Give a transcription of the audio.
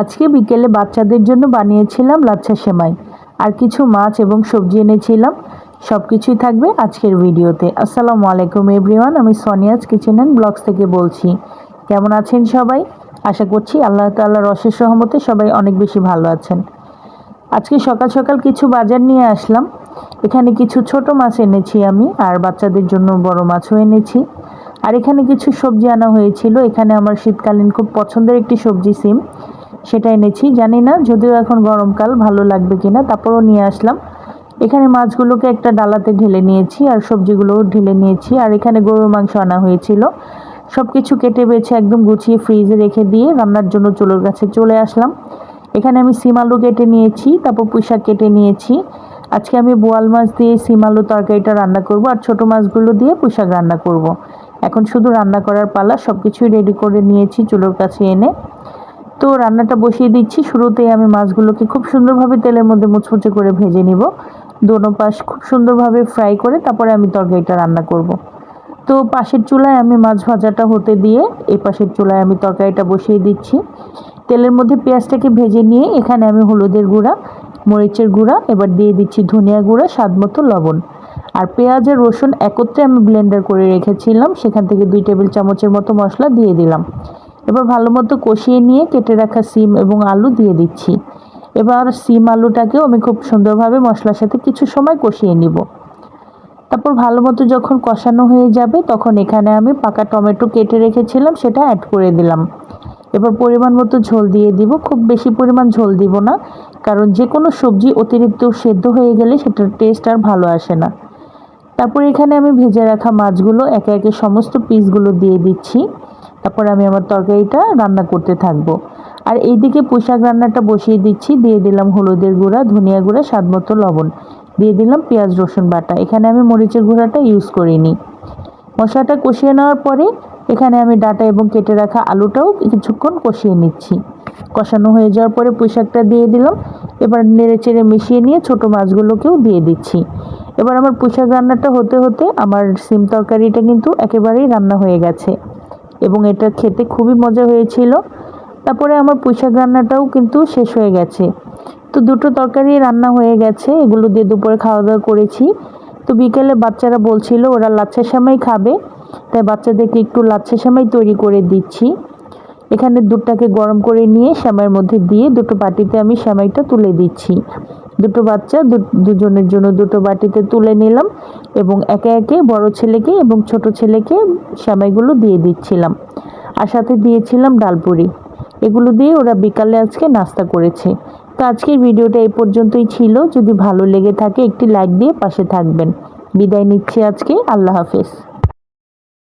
আজকে বিকেলে বাচ্চাদের জন্য বানিয়েছিলাম লাচ্ছা সেমাই। আর কিছু মাছ এবং সবজি এনেছিলাম। সব কিছুই থাকবে আজকের ভিডিওতে। আসসালামু আলাইকুম এভরিওয়ান, আমি সোনিয়াজ কিচেন অ্যান্ড ব্লগস থেকে বলছি। কেমন আছেন সবাই? আশা করছি আল্লাহ তাল্লাহর অশেষ সহমতে সবাই অনেক বেশি ভালো আছেন। আজকে সকাল সকাল কিছু বাজার নিয়ে আসলাম। এখানে কিছু ছোট মাছ এনেছি আমি, আর বাচ্চাদের জন্য বড় মাছও এনেছি। আর এখানে কিছু সবজি আনা হয়েছিল। এখানে আমার শীতকালীন খুব পছন্দের একটি সবজি সিম। সেটা এনেছি। জানি না, যদিও এখন গরমকাল, ভালো লাগবে কি না তারপরও নিয়ে আসলাম। এখানে মাছগুলোকে একটা ডালাতে ঢেলে নিয়েছি আর সবজিগুলোও ঢেলে নিয়েছি। আর এখানে গরুর মাংস আনা হয়েছিল। সব কিছু কেটে বেছে একদম গুছিয়ে ফ্রিজে রেখে দিয়ে রান্নার জন্য চুলোর কাছে চলে আসলাম। এখানে আমি সিম আলু কেটে নিয়েছি, তারপর পুঁইশাক কেটে নিয়েছি। আজকে আমি বোয়াল মাছ দিয়ে সিম আলু তরকারিটা রান্না করব আর ছোট মাছগুলো দিয়ে পুঁইশাক রান্না করব। এখন শুধু রান্না করার পালা সব কিছুই রেডি করে নিয়েছি চুলোর কাছে এনে। তো রান্নাটা বসিয়ে দিচ্ছি। শুরুতেই আমি মাছগুলোকে খুব সুন্দরভাবে তেলের মধ্যে মুচমুচে করে ভেজে নিব। দোনো পাশ খুব সুন্দরভাবে ফ্রাই করে তারপরে আমি তরকারিটা রান্না করব। তো পাশের চুলায় আমি মাছ ভাজাটা হতে দিয়ে এই পাশের চুলায় আমি তরকারিটা বসিয়ে দিচ্ছি। তেলের মধ্যে পেঁয়াজটাকে ভেজে নিয়ে এখানে আমি হলুদের গুঁড়া, মরিচের গুঁড়া, এবার দিয়ে দিচ্ছি ধনিয়া গুঁড়া, স্বাদ মতো লবণ। আর পেঁয়াজ আর রসুন একত্রে আমি ব্লেন্ডার করে রেখেছিলাম। সেখান থেকে দুই টেবিল চামচের মতো মশলা দিয়ে দিলাম। এবার ভালো মতো কষিয়ে নিয়ে কেটে রাখা সিম এবং আলু দিয়ে দিচ্ছি। এবার সিম আলুটাকেও আমি খুব সুন্দরভাবে মশলার সাথে কিছু সময় কষিয়ে নিব। তারপর ভালো মতো যখন কষানো হয়ে যাবে, তখন এখানে আমি পাকা টমেটো কেটে রেখেছিলাম, সেটা অ্যাড করে দিলাম। এবার পরিমাণ মতো ঝোল দিয়ে দিব। খুব বেশি পরিমাণ ঝোল দিব না, কারণ যে কোনো সবজি অতিরিক্ত সেদ্ধ হয়ে গেলে সেটার টেস্ট আর ভালো আসে না। তারপর এখানে আমি ভেজে রাখা মাছগুলো একে একে সমস্ত পিসগুলো দিয়ে দিচ্ছি। তারপর আমি আমার তরকারিটা রান্না করতে থাকব। আর এইদিকে পোশাক রান্নাটা বসিয়ে দিচ্ছি। দিয়ে দিলাম হলুদের গুঁড়া, ধনিয়া গুঁড়া, স্বাদ মতো লবণ। দিয়ে দিলাম পেঁয়াজ, রসুন বাটা। এখানে আমি মরিচের গুঁড়াটা ইউজ করিনি। মশলাটা কষিয়ে নেওয়ার পরে এখানে আমি ডাটা এবং কেটে রাখা আলুটাও কিছুক্ষণ কষিয়ে নিচ্ছি। কষানো হয়ে যাওয়ার পরে পুঁইশাকটা দিয়ে দিলাম। এবার নেড়ে চেড়ে মিশিয়ে নিয়ে ছোট মাছগুলোকেও দিয়ে দিচ্ছি। এবার আমার পুঁইশাক রান্নাটা হতে হতে আমার সিম তরকারিটা কিন্তু একেবারেই রান্না হয়ে গেছে। এবং এটা খেতে খুবই মজা হয়েছিল। তারপরে আমার পুঁইশাক রান্নাটাও কিন্তু শেষ হয়ে গেছে। তো দুটো তরকারি রান্না হয়ে গেছে, এগুলো দিয়ে দুপুরে খাওয়া দাওয়া করেছি। তো বিকেলে বাচ্চারা বলছিল, ওরা লাচ্ছা সেমাই খাবে। তাই বাচ্চাদেরকে একটু লাচ্ছা সেমাই তৈরি করে দিচ্ছি। এখানে দুধটাকে গরম করে নিয়ে সেমাইয়ের মধ্যে দিয়ে দুটো বাটিতে আমি সেমাইটা তুলে দিচ্ছি। দুটো বাচ্চা দুজনের জন্য দুটো বাটিতে তুলে নিলাম এবং একে একে বড় ছেলেকে এবং ছোট ছেলেকে সেমাইগুলো দিয়ে দিচ্ছিলাম আর সাথে দিয়েছিলাম ডালপুরি। এগুলো দিয়ে ওরা বিকালে আজকে নাস্তা করেছে। তো আজকের ভিডিওটা এই পর্যন্তই ছিল। যদি ভালো লেগে থাকে একটি লাইক দিয়ে পাশে থাকবেন। বিদায় নিচ্ছি আজকে। আল্লাহ হাফেজ।